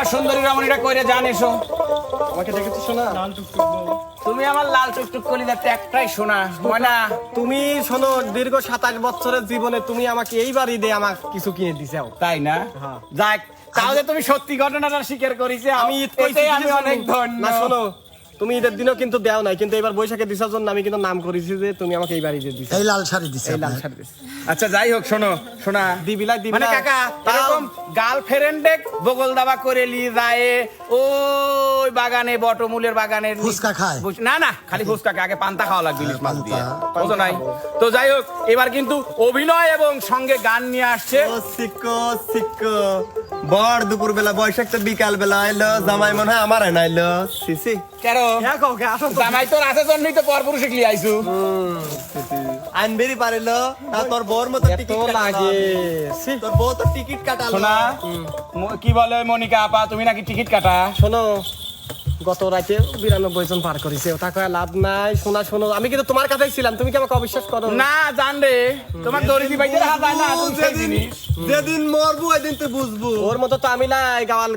আমার সুন্দরী রমণীটা কইরে জান এসো। আমাকে দেখেছ শোনা তুমি আমার লাল টুকটুক কলি একটাই শোনা ময়না। তুমি শোনো দীর্ঘ সাতাশ বছরের জীবনে তুমি আমাকে এইবারই দে আমার আমাকে কিছু কিনে দিছাও। তাই না? হ্যাঁ। যাক তাহলে তুমি সত্যি ঘটনাটা স্বীকার করিছে। আমি আমি অনেক ধন্য। না শোনো তুমি ঈদের দিনও কিন্তু দেও নাই কিন্তু এবার বৈশাখে দিছার জন্য আমি কিন্তু নাম করেছি যে তুমি আমাকে এই বাড়ি দিয়ে দিছো। এই লাল শাড়ি দিছে এই লাল শাড়ি দিছো। আচ্ছা যাই হোক শোনো শোনা। দিবিলা মানে কাকা এরকম গার্লফ্রেন্ডে বগল দাবা করে লি যায় ওই বাগানে বটমূলের বাগানের নি- ফুচকা খায়? না না খালি ফুচকা খায়, আগে পান্তা খাওয়া লাগবে ইলিশ মাছ দিয়ে। বুঝো নাই। তো যাই হোক এবার কিন্তু অভিনয় এবং সঙ্গে গান নিয়ে আসছে। ও সিক্কো সিক্কো বর দুপুর বেলা বৈশাখ তো বিকাল বেলা আইলো জামাই মনে হয় আমার না আইলো সিসি কেন জামাই তোর আছে জন্যই তো পর পুরুষে ক্লিয়ে আইছু আনবেরি পারিলো। তা তোর বউর মতো টিকিট লাগে। তোর বউ তো টিকিট কাটালো। শোনা কি বলে মনিকা আপা? তুমি নাকি টিকিট কাটা? শোনো গত রাতে বিরানব্বই জন পার করেছে। ওটা কয়ে লাভ নাই। শোনা শোনো আমি কিন্তু তোমার কাছেই ছিলাম। তুমি কি আমাকে অবিশ্বাস করো? না জান রে। তোমার দরিদি বাইতে রাখা যায় না? তুমি সেই জিনিস। যেদিন মরবো ওই দিন তুই বুঝব। ওর মতো তো আমি নাই গাওয়াল